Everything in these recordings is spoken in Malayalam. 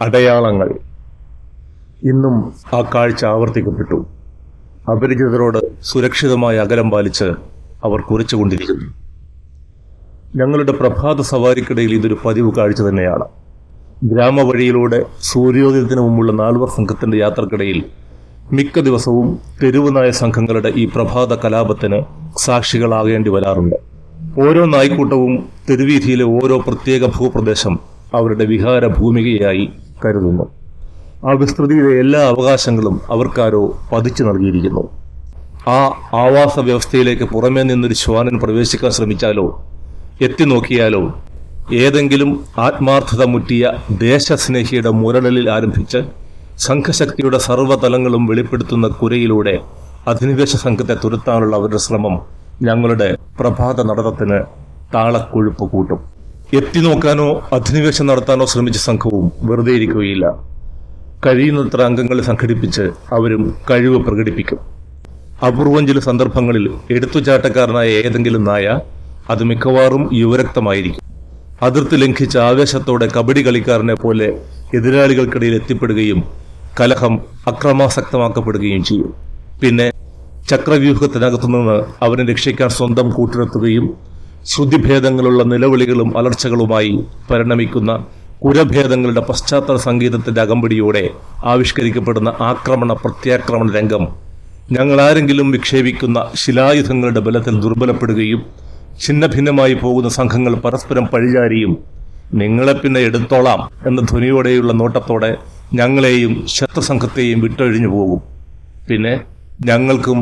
അടയാളങ്ങൾ. ഇന്നും ആ കാഴ്ച ആവർത്തിക്കപ്പെട്ടു. അപരിചിതരോട് സുരക്ഷിതമായ അകലം പാലിച്ച് അവർ കുറിച്ചുകൊണ്ടിരിക്കുന്നു ഞങ്ങളുടെ പ്രഭാത സവാരിക്കിടയിൽ ഇതൊരു പതിവ് കാഴ്ച തന്നെയാണ്. ഗ്രാമവഴിയിലൂടെ സൂര്യോദയത്തിന് മുമ്പുള്ള നാൽവർ സംഘത്തിന്റെ യാത്രക്കിടയിൽ മിക്ക ദിവസവും തെരുവുനായ സംഘങ്ങളുടെ ഈ പ്രഭാത കലാപത്തിന് സാക്ഷികളാകേണ്ടി വരാറുണ്ട്. ഓരോ നായ്ക്കൂട്ടവും തെരുവീഥിയിലെ ഓരോ പ്രത്യേക ഭൂപ്രദേശം അവരുടെ വിഹാര ഭൂമികയായി കരുതുന്നു ആ വിസ്തൃതിയിലെ എല്ലാ അവകാശങ്ങളും അവർക്കാരോ പതിച്ചു നൽകിയിരിക്കുന്നു. ആ ആവാസ വ്യവസ്ഥയിലേക്ക് പുറമേ നിന്നൊരു ശ്വാനൻ പ്രവേശിക്കാൻ ശ്രമിച്ചാലോ എത്തി നോക്കിയാലോ ഏതെങ്കിലും ആത്മാർത്ഥത മുറ്റിയ ദേശസ്നേഹിയുടെ മുരടലിൽ ആരംഭിച്ച് സംഘശക്തിയുടെ സർവതലങ്ങളും വെളിപ്പെടുത്തുന്ന കുരയിലൂടെ അധിനിവേശ സംഘത്തെ തുരുത്താനുള്ള അവരുടെ ശ്രമം ഞങ്ങളുടെ പ്രഭാത നടത്തത്തിന് താളക്കൊഴുപ്പ് കൂട്ടും. എത്തി നോക്കാനോ അധിനിവേശം നടത്താനോ ശ്രമിച്ച സംഘവും വെറുതെ ഇരിക്കുകയില്ല. കഴിയുന്നത്ര അംഗങ്ങളെ സംഘടിപ്പിച്ച് അവരും കഴിവ് പ്രകടിപ്പിക്കും. അപൂർവം ചില സന്ദർഭങ്ങളിൽ എടുത്തുചാട്ടക്കാരനായ ഏതെങ്കിലും നായ അത് മിക്കവാറും യുവരക്തമായിരിക്കും. അതിർത്തി ലംഘിച്ച ആവേശത്തോടെ കബഡി കളിക്കാരനെ പോലെ എതിരാളികൾക്കിടയിൽ എത്തിപ്പെടുകയും കലഹം അക്രമാസക്തമാക്കപ്പെടുകയും ചെയ്യും. പിന്നെ ചക്രവ്യൂഹത്തിനകത്തുനിന്ന് അവനെ രക്ഷിക്കാൻ സ്വന്തം കൂട്ടിനെത്തുകയും ശ്രുതിഭേദങ്ങളുള്ള നിലവിളികളും അലർച്ചകളുമായി പരിണമിക്കുന്ന കുരഭേദങ്ങളുടെ പശ്ചാത്തല സംഗീതത്തിന്റെ അകമ്പടിയോടെ ആവിഷ്കരിക്കപ്പെടുന്ന ആക്രമണ പ്രത്യാക്രമണ രംഗം. ഞങ്ങൾ ആരെങ്കിലും വിക്ഷേപിക്കുന്ന ശിലായുധങ്ങളുടെ ബലത്തിൽ ദുർബലപ്പെടുകയും ഛിന്നഭിന്നമായി പോകുന്ന സംഘങ്ങൾ പരസ്പരം പഴിചാരിയും നിങ്ങളെ പിന്നെ എടുത്തോളാം എന്ന ധ്വനിയോടെയുള്ള നോട്ടത്തോടെ ഞങ്ങളെയും ശത്രുസംഘത്തെയും വിട്ടൊഴിഞ്ഞു പോകും. പിന്നെ ഞങ്ങൾക്കും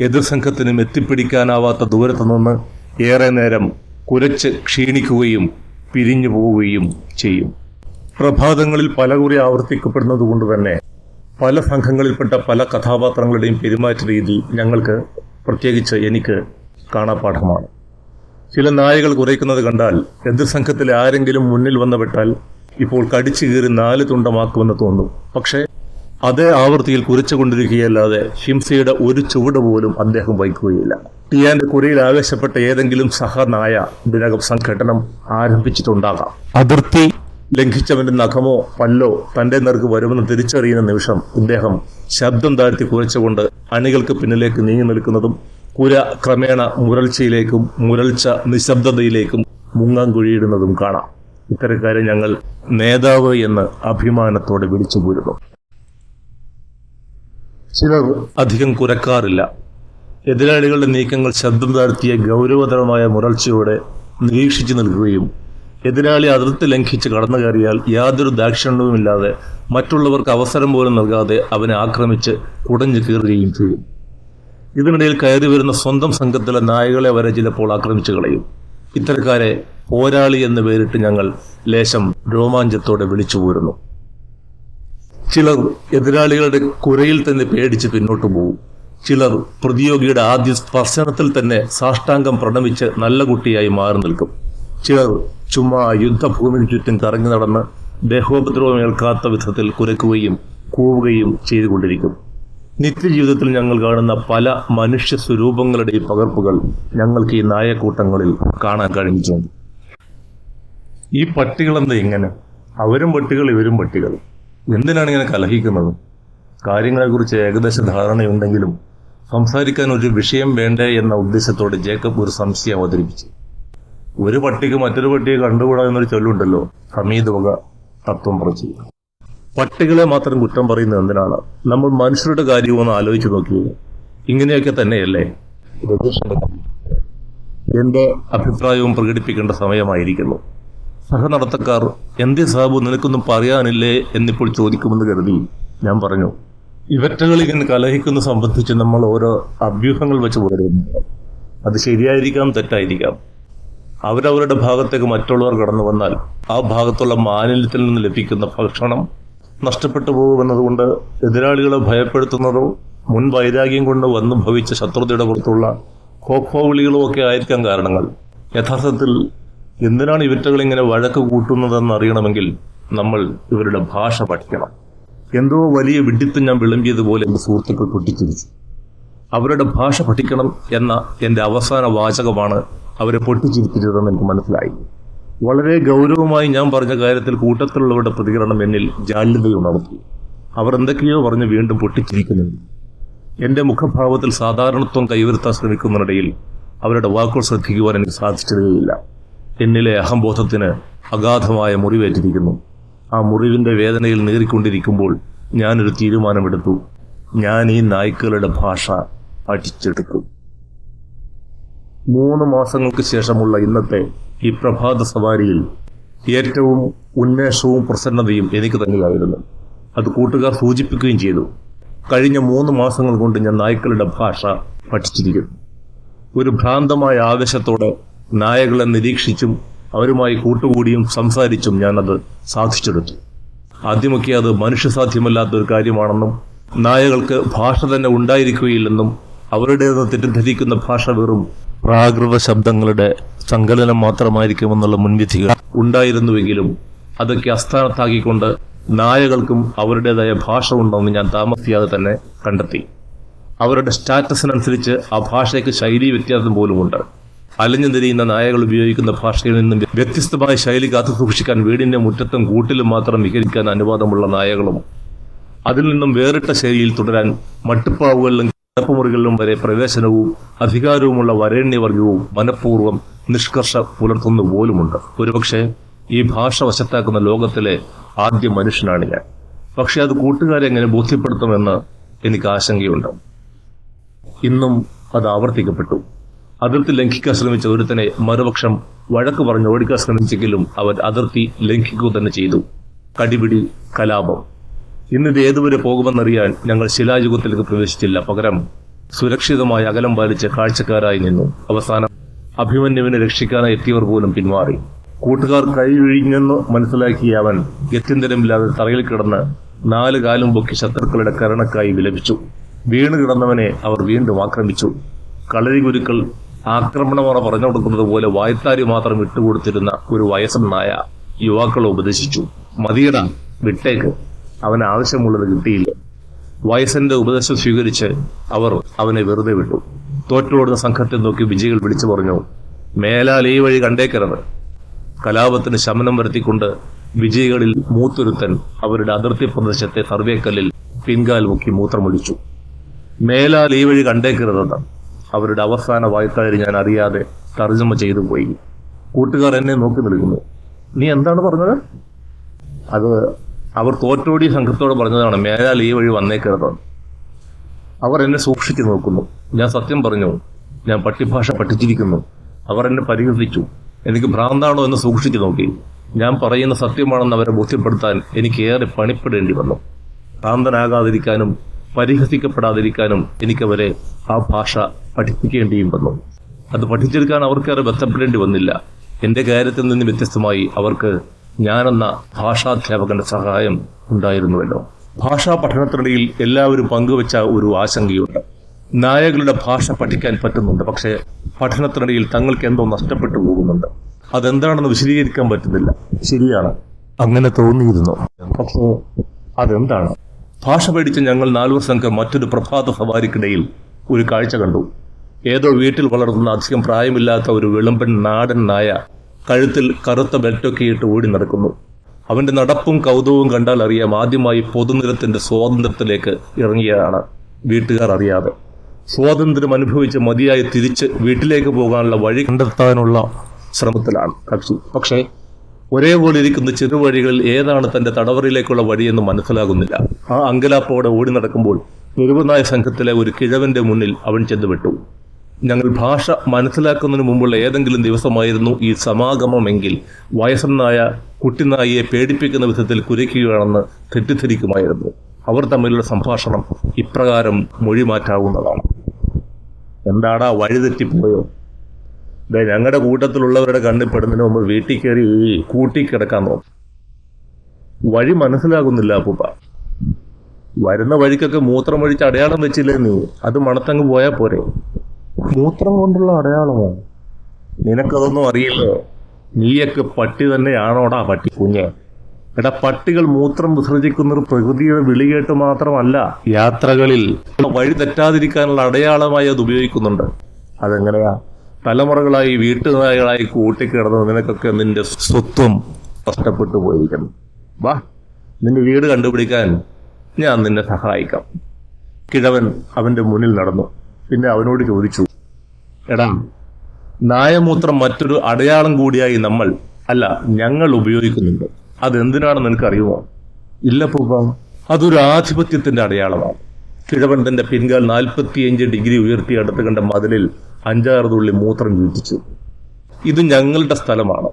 എതിർ സംഘത്തിനും എത്തിപ്പിടിക്കാനാവാത്ത ദൂരത്തു നിന്ന് ഏറെ നേരം കുരച്ച് ക്ഷീണിക്കുകയും പിരിഞ്ഞു പോവുകയും ചെയ്യും. പ്രഭാതങ്ങളിൽ പലകുറി ആവർത്തിക്കപ്പെടുന്നതുകൊണ്ട് തന്നെ പല സംഘങ്ങളിൽപ്പെട്ട പല കഥാപാത്രങ്ങളുടെയും പെരുമാറ്റ രീതി ഞങ്ങൾക്ക് പ്രത്യേകിച്ച് എനിക്ക് കാണാപാഠമാണ്. ചില നായകൾ കുറയ്ക്കുന്നത് കണ്ടാൽ എതിർ സംഘത്തിലെ ആരെങ്കിലും മുന്നിൽ വന്ന് ഇപ്പോൾ കടിച്ചു കീറി നാല് തുണ്ടമാക്കുമെന്ന് തോന്നും. പക്ഷേ അതേ ആവൃത്തിയിൽ കുരച്ചുകൊണ്ടിരിക്കുകയല്ലാതെ ഹിംസയുടെ ഒരു ചുവട് പോലും അദ്ദേഹം വഹിക്കുകയില്ല. ടിയാന്റെ കുരയിൽ ആവേശപ്പെട്ട ഏതെങ്കിലും സഹനായ ഇതിനകം സംഘടനം ആരംഭിച്ചിട്ടുണ്ടാകാം. അതിർത്തി ലംഘിച്ചവന്റെ നഖമോ പല്ലോ തന്റെ നേർക്ക് വരുമെന്ന് തിരിച്ചറിയുന്ന നിമിഷം ഇദ്ദേഹം ശബ്ദം താഴ്ത്തി കുരച്ചുകൊണ്ട് അണികൾക്ക് പിന്നിലേക്ക് നീങ്ങി നിൽക്കുന്നതും കുര ക്രമേണ മുരൾച്ചയിലേക്കും മുരൾച്ച നിശബ്ദതയിലേക്കും മുങ്ങാൻ കുഴിയിടുന്നതും കാണാം. ഇത്തരക്കാരെ ഞങ്ങൾ നേതാവ് എന്ന് അഭിമാനത്തോടെ വിളിച്ചു പോരുന്നു ചിലർ അധികം കുരക്കാറില്ല. എതിരാളികളുടെ നീക്കങ്ങൾ ശബ്ദം താഴ്ത്തിയ ഗൗരവതരമായ മുരൾച്ചയോടെ നിരീക്ഷിച്ചു നിൽക്കുകയും എതിരാളി അതിർത്തി ലംഘിച്ച് കടന്നു കയറിയാൽ യാതൊരു ദാക്ഷിണ്യവുമില്ലാതെ മറ്റുള്ളവർക്ക് അവസരം പോലും നൽകാതെ അവനെ ആക്രമിച്ച് കുടഞ്ഞു കീറുകയും ചെയ്യും. ഇതിനിടയിൽ കയറി വരുന്ന സ്വന്തം സംഘത്തിലെ നായകളെ വരെ ചിലപ്പോൾ ആക്രമിച്ചു കളയും. ഇത്തരക്കാരെ പോരാളി എന്ന് പേരിട്ട് ഞങ്ങൾ ലേശം രോമാഞ്ചത്തോടെ വിളിച്ചു പോരുന്നു. ചിലർ എതിരാളികളുടെ കുരയിൽ തന്നെ പേടിച്ച് പിന്നോട്ട് പോകും ചിലർ പ്രതിയോഗിയുടെ ആദ്യ സ്പർശനത്തിൽ തന്നെ സാഷ്ടാംഗം പ്രണമിച്ച് നല്ല കുട്ടിയായി മാറി നിൽക്കും. ചിലർ ചുമ്മാ യുദ്ധഭൂമിക്ക് ചുറ്റും കറങ്ങി നടന്ന് ദേഹോപദ്രവം ഏൽക്കാത്ത വിധത്തിൽ കുരക്കുകയും കൂവുകയും ചെയ്തുകൊണ്ടിരിക്കും. നിത്യജീവിതത്തിൽ ഞങ്ങൾ കാണുന്ന പല മനുഷ്യ സ്വരൂപങ്ങളുടെയും പകർപ്പുകൾ ഞങ്ങൾക്ക് ഈ നായക്കൂട്ടങ്ങളിൽ കാണാൻ കഴിഞ്ഞിട്ടുണ്ട്. ഈ പട്ടികളെന്താ ഇങ്ങനെ? അവരും പട്ടികൾ ഇവരും പട്ടികൾ. എന്തിനാണ് ഇങ്ങനെ കലഹിക്കുന്നത്? കാര്യങ്ങളെക്കുറിച്ച് ഏകദേശ ധാരണയുണ്ടെങ്കിലും സംസാരിക്കാൻ ഒരു വിഷയം വേണ്ടേ എന്ന ഉദ്ദേശത്തോടെ ജേക്കബ് ഒരു സംശയം അവതരിപ്പിച്ചു. ഒരു പട്ടിക്ക് മറ്റൊരു പട്ടിയെ കണ്ടുകൂടാ എന്നൊരു ചൊല്ലുണ്ടല്ലോ. ഹമീദ് വക തത്വം പറച്ചു. പട്ടികളെ മാത്രം കുറ്റം പറയുന്നത് എന്തിനാണ്? നമ്മൾ മനുഷ്യരുടെ കാര്യവും ഒന്ന് ആലോചിച്ച് നോക്കിയത് ഇങ്ങനെയൊക്കെ തന്നെയല്ലേ? എന്റെ അഭിപ്രായവും പ്രകടിപ്പിക്കേണ്ട സമയമായിരിക്കുന്നു. സഹനടത്തക്കാർ എന്തേ സാബു നിനക്കൊന്നും പറയാനില്ലേ എന്നിപ്പോൾ ചോദിക്കുമെന്ന് കരുതി ഞാൻ പറഞ്ഞു ഇവറ്റകൾ ഇങ്ങനെ കലഹിക്കുന്ന സംബന്ധിച്ച് നമ്മൾ ഓരോ അഭ്യൂഹങ്ങൾ വെച്ച് പോരുന്നു. അത് ശരിയായിരിക്കാം തെറ്റായിരിക്കാം. അവരവരുടെ ഭാഗത്തേക്ക് മറ്റുള്ളവർ കടന്നു വന്നാൽ ആ ഭാഗത്തുള്ള മാലിന്യത്തിൽ നിന്ന് ലഭിക്കുന്ന ഭക്ഷണം നഷ്ടപ്പെട്ടു പോകുമെന്നതുകൊണ്ട് എതിരാളികളെ ഭയപ്പെടുത്തുന്നതോ മുൻ വൈരാഗ്യം കൊണ്ട് വന്നു ഭവിച്ച ശത്രുതയുടെ പുറത്തുള്ള ഖോഖോ വിളികളോ ഒക്കെ ആയിരിക്കാം കാരണങ്ങൾ. യഥാർത്ഥത്തിൽ എന്തിനാണ് ഇവറ്റകൾ ഇങ്ങനെ വഴക്ക് കൂട്ടുന്നതെന്ന് അറിയണമെങ്കിൽ നമ്മൾ ഇവരുടെ ഭാഷ പഠിക്കണം. എന്തോ വലിയ വിഡിത്തം ഞാൻ വിളമ്പിയതുപോലെ എന്റെ സുഹൃത്തുക്കൾ പൊട്ടിച്ചിരിച്ചു. അവരുടെ ഭാഷ പഠിക്കണം എന്ന എന്റെ അവസാന വാചകമാണ് അവരെ പൊട്ടിച്ചിരിപ്പിച്ചതെന്ന് എനിക്ക് മനസ്സിലായി. വളരെ ഗൗരവമായി ഞാൻ പറഞ്ഞ കാര്യത്തിൽ കൂട്ടത്തിലുള്ളവരുടെ പ്രതികരണം എന്നിൽ ജാള്യതയുണർത്തി അവർ എന്തൊക്കെയോ പറഞ്ഞ് വീണ്ടും പൊട്ടിച്ചിരിക്കുന്നുണ്ട്. എന്റെ മുഖഭാവത്തിൽ സാധാരണത്വം കൈവരുത്താൻ ശ്രമിക്കുന്നതിനിടയിൽ അവരുടെ വാക്കുകൾ ശ്രദ്ധിക്കുവാൻ എനിക്ക് സാധിച്ചതേയില്ല എന്നിലെ അഹംബോധത്തിന് അഗാധമായ മുറിവേറ്റിരിക്കുന്നു. ആ മുറിവിന്റെ വേദനയിൽ നേറിക്കൊണ്ടിരിക്കുമ്പോൾ ഞാനൊരു തീരുമാനമെടുത്തു. ഞാൻ ഈ നായ്ക്കളുടെ ഭാഷ പഠിച്ചെടുക്കും മൂന്ന് മാസങ്ങൾക്ക് ശേഷമുള്ള ഇന്നത്തെ ഈ പ്രഭാത സവാരിയിൽ ഏറ്റവും ഉന്മേഷവും പ്രസന്നതയും എനിക്ക് തന്നെയായിരുന്നു. അത് കൂട്ടുകാർ സൂചിപ്പിക്കുകയും ചെയ്തു. കഴിഞ്ഞ മൂന്ന് മാസങ്ങൾ കൊണ്ട് ഞാൻ നായ്ക്കളുടെ ഭാഷ പഠിച്ചിരിക്കുന്നു. ഒരു ഭ്രാന്തമായ ആവേശത്തോടെ നായകളെ നിരീക്ഷിച്ചും അവരുമായി കൂട്ടുകൂടിയും സംസാരിച്ചും ഞാൻ അത് സാധിച്ചെടുത്തു. ആദ്യമൊക്കെ അത് മനുഷ്യസാധ്യമല്ലാത്ത ഒരു കാര്യമാണെന്നും നായകൾക്ക് ഭാഷ തന്നെ ഉണ്ടായിരിക്കുകയില്ലെന്നും അവരുടേതെന്ന് തെറ്റിദ്ധരിക്കുന്ന ഭാഷ വെറും പ്രാകൃത ശബ്ദങ്ങളുടെ സങ്കലനം മാത്രമായിരിക്കുമെന്നുള്ള മുൻവിധികൾ ഉണ്ടായിരുന്നുവെങ്കിലും അതൊക്കെ അസ്ഥാനത്താക്കിക്കൊണ്ട് നായകൾക്കും അവരുടേതായ ഭാഷ ഉണ്ടെന്ന് ഞാൻ താമസിയാതെ തന്നെ കണ്ടെത്തി. അവരുടെ സ്റ്റാറ്റസിനനുസരിച്ച് ആ ഭാഷയ്ക്ക് ശൈലി വ്യത്യാസം പോലുമുണ്ട്. അലഞ്ഞു തിരിയുന്ന നായകൾ ഉപയോഗിക്കുന്ന ഭാഷയിൽ നിന്നും വ്യത്യസ്തമായ ശൈലി കാത്തു സൂക്ഷിക്കാൻ വീടിന്റെ മുറ്റത്തും കൂട്ടിലും മാത്രം വിഹരിക്കാൻ അനുവാദമുള്ള നായകളും അതിൽ നിന്നും വേറിട്ട ശൈലിയിൽ തുടരാൻ മട്ടുപ്പാവുകളിലും കിടപ്പുമുറികളിലും വരെ പ്രവേശനവും അധികാരവുമുള്ള വരേണ്യവർഗവും മനഃപൂർവം നിഷ്കർഷ പുലർത്തുന്നു പോലുമുണ്ട്. ഒരുപക്ഷെ ഈ ഭാഷ വശത്താക്കുന്ന ലോകത്തിലെ ആദ്യ മനുഷ്യനാണ് ഞാൻ. പക്ഷെ അത് കൂട്ടുകാരെ എങ്ങനെ ബോധ്യപ്പെടുത്തുമെന്ന് എനിക്ക് ആശങ്കയുണ്ട്. ഇന്നും അത് ആവർത്തിക്കപ്പെട്ടു. അതിർത്തി ലംഘിക്കാൻ ശ്രമിച്ച ഒരുത്തനെ മറുപക്ഷം വഴക്ക് പറഞ്ഞ് ഓടിക്കാൻ ശ്രമിച്ചെങ്കിലും അവർ അതിർത്തി ലംഘിക്കുക തന്നെ ചെയ്തു. കടിപിടി കലാപം. ഇന്നിത് ഏതുവരെ പോകുമെന്നറിയാൻ ഞങ്ങൾ ശിലായുഗത്തിലേക്ക് പ്രവേശിച്ചില്ല. പകരം സുരക്ഷിതമായി അകലം പാലിച്ച് കാഴ്ചക്കാരായി നിന്നു. അവസാനം അഭിമന്യുവിനെ രക്ഷിക്കാനായി എത്തിയവർ പോലും പിന്മാറി കൂട്ടുകാർ കൈവിഴിഞ്ഞെന്ന് മനസ്സിലാക്കിയ അവൻ ഗത്യന്തരമില്ലാതെ തറയിൽ കിടന്ന് നാല് കാലും പൊക്കി ശത്രുക്കളുടെ കരണക്കായി വിലപിച്ചു. വീണ് കിടന്നവനെ അവർ വീണ്ടും ആക്രമിച്ചു. കളരി ഗുരുക്കൾ ആക്രമണമുറ പറഞ്ഞു കൊടുക്കുന്നത് പോലെ വായ്ത്താരി മാത്രം വിട്ടുകൊടുത്തിരുന്ന ഒരു വയസ്സനായ യുവാക്കളെ ഉപദേശിച്ചു. മതിയട വിട്ടേക്ക്. അവൻ ആവശ്യമുള്ളത് കിട്ടിയില്ല. വയസ്സന്റെ ഉപദേശം സ്വീകരിച്ച് അവർ അവനെ വെറുതെ വിട്ടു. തോറ്റോടുന്ന സംഘത്തെ നോക്കി വിജയികൾ വിളിച്ചു പറഞ്ഞു മേലാൽ ഈ വഴി കണ്ടേക്കരുത്. കലാപത്തിന് ശമനം വരുത്തിക്കൊണ്ട് വിജയികളിൽ മൂത്തൊരുത്തൻ അവരുടെ അതിർത്തി പ്രദേശത്തെ സർവേക്കല്ലിൽ പിൻകാൽ മുക്കി മൂത്രമൊഴിച്ചു. മേലാൽ ഈ വഴി കണ്ടേക്കരുതെന്ന് അവരുടെ അവസാന വായത്താരി ഞാൻ അറിയാതെ തർജമ ചെയ്തു പോയി. കൂട്ടുകാർ എന്നെ നോക്കി നിൽക്കുന്നു. നീ എന്താണ് പറഞ്ഞത്? അത് അവർ തോറ്റോടി സംഘത്തോട് പറഞ്ഞതാണ് മേലാൽ ഈ വഴി വന്നേക്കരുത്. അവർ എന്നെ സൂക്ഷിച്ചു നോക്കുന്നു. ഞാൻ സത്യം പറഞ്ഞു ഞാൻ പട്ടിഭാഷ പഠിച്ചിരിക്കുന്നു. അവർ എന്നെ പരിഹസിച്ചു. എനിക്ക് ഭ്രാന്താണോ എന്ന് സൂക്ഷിച്ചു നോക്കി. ഞാൻ പറയുന്ന സത്യമാണെന്ന് അവരെ ബോധ്യപ്പെടുത്താൻ എനിക്ക് ഏറെ പണിപ്പെടേണ്ടി വന്നു. ഭ്രാന്തനാകാതിരിക്കാനും പരിഹസിക്കപ്പെടാതിരിക്കാനും എനിക്കവരെ ആ ഭാഷ പഠിപ്പിക്കേണ്ടിയും വന്നു അത് പഠിച്ചെടുക്കാൻ അവർക്കേറെ ബന്ധപ്പെടേണ്ടി വന്നില്ല. എന്റെ കാര്യത്തിൽ നിന്ന് വ്യത്യസ്തമായി അവർക്ക് ഞാനെന്ന ഭാഷാധ്യാപകന്റെ സഹായം ഉണ്ടായിരുന്നുവല്ലോ. ഭാഷാ പഠനത്തിനിടയിൽ എല്ലാവരും പങ്കുവച്ച ഒരു ആശങ്കയുണ്ട്. നായകളുടെ ഭാഷ പഠിക്കാൻ പറ്റുന്നുണ്ട് പക്ഷേ പഠനത്തിനിടയിൽ തങ്ങൾക്ക് എന്തോ നഷ്ടപ്പെട്ടു പോകുന്നുണ്ട്. അതെന്താണെന്ന് വിശദീകരിക്കാൻ പറ്റുന്നില്ല. ശരിയാണ് അങ്ങനെ തോന്നിയിരുന്നു. പക്ഷേ അതെന്താണ്? ഭാഷ പഠിച്ച ഞങ്ങൾ നാലുവർ സംഘം മറ്റൊരു പ്രഭാത സവാരിക്കിടയിൽ ഒരു കാഴ്ച കണ്ടു. ഏതോ വീട്ടിൽ വളർത്തുന്ന അധികം പ്രായമില്ലാത്ത ഒരു വിളമ്പൻ നാടൻ നായ കഴുത്തിൽ കറുത്ത ബെൽറ്റൊക്കെ ഇട്ട് ഓടി നടക്കുന്നു. അവന്റെ നടപ്പും കൗതുകവും കണ്ടാൽ അറിയാം ആദ്യമായി പൊതുനിരത്തിന്റെ സ്വാതന്ത്ര്യത്തിലേക്ക് ഇറങ്ങിയതാണ് വീട്ടുകാർ അറിയാതെ. സ്വാതന്ത്ര്യം അനുഭവിച്ച് മതിയായി തിരിച്ച് വീട്ടിലേക്ക് പോകാനുള്ള വഴി കണ്ടെത്താനുള്ള ശ്രമത്തിലാണ് കക്ഷി. പക്ഷേ ഒരേപോലെ ഇരിക്കുന്ന ചെറുവഴികളിൽ ഏതാണ് തന്റെ തടവറയിലേക്കുള്ള വഴിയെന്ന് മനസ്സിലാകുന്നില്ല. ആ അങ്കലാപ്പോടെ ഓടി നടക്കുമ്പോൾ തെരുവുനായ സംഘത്തിലെ ഒരു കിഴവന്റെ മുന്നിൽ അവൻ ചെന്നുവിട്ടു ഞങ്ങൾ ഭാഷ മനസ്സിലാക്കുന്നതിന് മുമ്പുള്ള ഏതെങ്കിലും ദിവസമായിരുന്നു ഈ സമാഗമമെങ്കിൽ വയസ്സനായ കുട്ടിനായിയെ പേടിപ്പിക്കുന്ന വിധത്തിൽ കുരയ്ക്കുകയാണെന്ന് തെറ്റിദ്ധരിക്കുമായിരുന്നു. അവർ തമ്മിലുള്ള സംഭാഷണം ഇപ്രകാരം മൊഴി മാറ്റാവുന്നതാണ് എന്താടാ വഴിതെറ്റിപ്പോയോ? ദേ ഞങ്ങളുടെ കൂട്ടത്തിലുള്ളവരുടെ കണ്ണിൽ പെടുന്നതിന് മുമ്പ് വീട്ടിൽ കയറി കൂട്ടി കിടക്കാൻ നോക്കും. വഴി മനസ്സിലാകുന്നില്ല അപ്പൂപ്പ. വരുന്ന വഴിക്കൊക്കെ മൂത്രം വഴിച്ച് അടയാളം വെച്ചില്ലേ നീ? അത് മണത്തങ്ങ് പോയാൽ പോരെ. മൂത്രം കൊണ്ടുള്ള അടയാളമാണ് നിനക്കതൊന്നും അറിയില്ലോ നീയൊക്കെ പട്ടി തന്നെയാണോടാ പട്ടി? കുഞ്ഞ് എടാ പട്ടികൾ മൂത്രം വിസർജിക്കുന്നത് പ്രകൃതിയുടെ വിളി കേട്ട് മാത്രമല്ല യാത്രകളിൽ വഴി തെറ്റാതിരിക്കാനുള്ള അടയാളമായി അത് ഉപയോഗിക്കുന്നുണ്ട്. അതെങ്ങനെയാ? തലമുറകളായി വീട്ടുനായകളായി കൂട്ടിക്കിടന്ന് നിനക്കൊക്കെ നിന്റെ സ്വത്വം നഷ്ടപ്പെട്ടു പോയിരിക്കുന്നു. വാ നിന്റെ വീട് കണ്ടുപിടിക്കാൻ ഞാൻ നിന്നെ സഹായിക്കാം. കിഴവൻ അവന്റെ മുന്നിൽ നടന്നു. പിന്നെ അവനോട് ചോദിച്ചു എടാ. നായമൂത്രം മറ്റൊരു അടയാളം കൂടിയായി നമ്മൾ അല്ല ഞങ്ങൾ ഉപയോഗിക്കുന്നുണ്ട്. അതെന്തിനാണെന്ന് നിനക്കറിയുമോ? ഇല്ല പൂപ്പ. അതൊരു ആധിപത്യത്തിന്റെ അടയാളമാണ്. കിഴവൻ തന്റെ പിൻകാൽ നാൽപ്പത്തിയഞ്ച് ഡിഗ്രി ഉയർത്തി അടുത്ത് കണ്ട മതിലിൽ അഞ്ചാറ് തുള്ളി മൂത്രം ചീറ്റിച്ചു ഇത് ഞങ്ങളുടെ സ്ഥലമാണ്.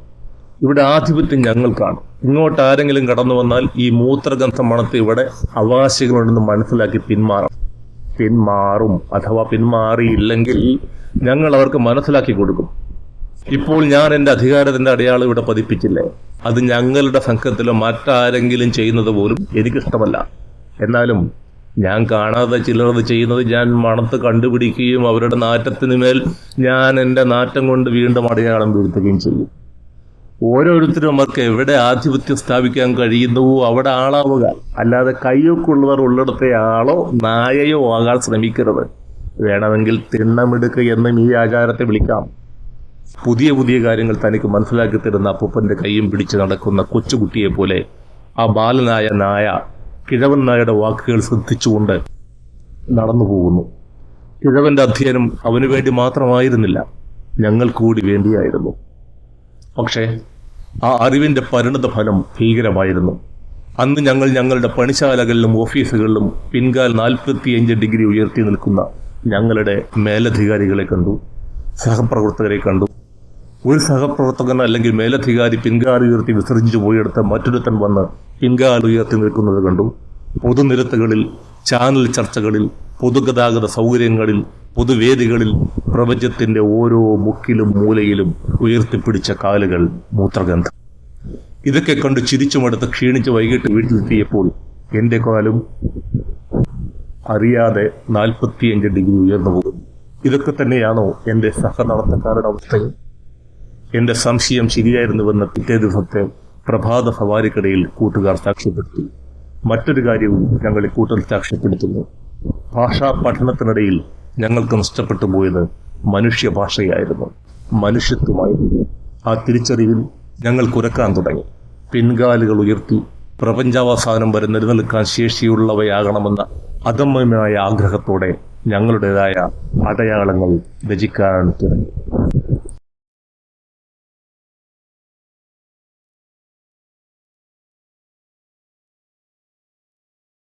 ഇവിടെ ആധിപത്യം ഞങ്ങൾക്കാണ്. ഇങ്ങോട്ട് ആരെങ്കിലും കടന്നു വന്നാൽ ഈ മൂത്രഗന്ധം മണത്ത് ഇവിടെ അവകാശികളുണ്ടെന്ന് മനസ്സിലാക്കി പിന്മാറണം. പിന്മാറും അഥവാ പിന്മാറിയില്ലെങ്കിൽ ഞങ്ങൾ അവർക്ക് മനസ്സിലാക്കി കൊടുക്കും. ഇപ്പോൾ ഞാൻ എന്റെ അധികാരത്തിന്റെ അടയാളം ഇവിടെ പതിപ്പിച്ചില്ലേ? അത് ഞങ്ങളുടെ സംഘത്തിലോ മറ്റാരെങ്കിലും ചെയ്യുന്നത് പോലും എനിക്കിഷ്ടമല്ല. എന്നാലും ഞാൻ കാണാതെ ചിലർ അത് ചെയ്യുന്നത് ഞാൻ മണത്ത് കണ്ടുപിടിക്കുകയും അവരുടെ നാറ്റത്തിന് മേൽ ഞാൻ എന്റെ നാറ്റം കൊണ്ട് വീണ്ടും അടയാളം വീഴ്ത്തുകയും ചെയ്യും. ഓരോരുത്തരും അവർക്ക് എവിടെ ആധിപത്യം സ്ഥാപിക്കാൻ കഴിയുന്നുവോ അവിടെ ആളാവുക. അല്ലാതെ കയ്യൊക്കെയുള്ളവർ ഉള്ളിടത്തെ ആളോ നായയോ ആകാൻ ശ്രമിക്കരുത്. വേണമെങ്കിൽ തിണ്ണമെടുക്കുക എന്നും ഈ ആചാരത്തെ വിളിക്കാം. പുതിയ പുതിയ കാര്യങ്ങൾ തനിക്ക് മനസ്സിലാക്കി തരുന്ന അപ്പൂപ്പന്റെ കൈയും പിടിച്ച് നടക്കുന്ന കൊച്ചുകുട്ടിയെ പോലെ ആ ബാലനായ നായ കിഴവൻ നായയുടെ വാക്കുകൾ ശ്രദ്ധിച്ചുകൊണ്ട് നടന്നു പോകുന്നു. കിഴവന്റെ അധ്യയനം അവന് വേണ്ടി മാത്രമായിരുന്നില്ല ഞങ്ങൾ കൂടി വേണ്ടിയായിരുന്നു. പക്ഷേ ആ അറിവിന്റെ പരിണത ഫലം ഭീകരമായിരുന്നു. അന്ന് ഞങ്ങൾ ഞങ്ങളുടെ പണിശാലകളിലും ഓഫീസുകളിലും പിൻകാൽ നാൽപ്പത്തിയഞ്ച് ഡിഗ്രി ഉയർത്തി നിൽക്കുന്ന ഞങ്ങളുടെ മേലധികാരികളെ കണ്ടു സഹപ്രവർത്തകരെ കണ്ടു. ഒരു സഹപ്രവർത്തകൻ അല്ലെങ്കിൽ മേലധികാരി പിൻകാൽ ഉയർത്തി വിസർജിച്ചു പോയെടുത്ത മറ്റൊരുത്തൻ വന്ന് പിൻകാൽ ഉയർത്തി നിൽക്കുന്നത് കണ്ടു. പൊതുനിരത്തുകളിൽ ചാനൽ ചർച്ചകളിൽ പൊതുഗതാഗത സൗകര്യങ്ങളിൽ പൊതുവേദികളിൽ പ്രപഞ്ചത്തിന്റെ ഓരോ മുക്കിലും മൂലയിലും ഉയർത്തിപ്പിടിച്ച കാലുകൾ മൂത്രഗന്ധം ഇതൊക്കെ കണ്ട് ചിരിച്ചുമടുത്ത് ക്ഷീണിച്ച് വൈകിട്ട് വീട്ടിലെത്തിയപ്പോൾ എന്റെ കാലും അറിയാതെ നാൽപ്പത്തിയഞ്ച് ഡിഗ്രി ഉയർന്നു പോകും ഇതൊക്കെ തന്നെയാണോ എന്റെ സഹനടത്തക്കാരുടെ അവസ്ഥയും എന്റെ സംശയം ശരിയായിരുന്നുവെന്ന പിറ്റേ ദിവസത്തെ പ്രഭാത സവാരിക്കിടയിൽ കൂട്ടുകാർ സാക്ഷ്യപ്പെടുത്തി. മറ്റൊരു കാര്യവും ഞങ്ങൾ ഈ കൂട്ടൽ സാക്ഷ്യപ്പെടുത്തുന്നു. ഭാഷാ പഠനത്തിനിടയിൽ ഞങ്ങൾക്ക് നഷ്ടപ്പെട്ടു പോയത് മനുഷ്യഭാഷയായിരുന്നു മനുഷ്യത്വമായിരുന്നു. ആ തിരിച്ചറിവിൽ ഞങ്ങൾ കുരക്കാൻ തുടങ്ങി. പിൻകാലുകൾ ഉയർത്തി പ്രപഞ്ചാവസാനം വരെ നിലനിൽക്കാൻ ശേഷിയുള്ളവയാകണമെന്ന അദമ്യമായ ആഗ്രഹത്തോടെ ഞങ്ങളുടേതായ അടയാളങ്ങൾ രചിക്കാൻ തുടങ്ങി.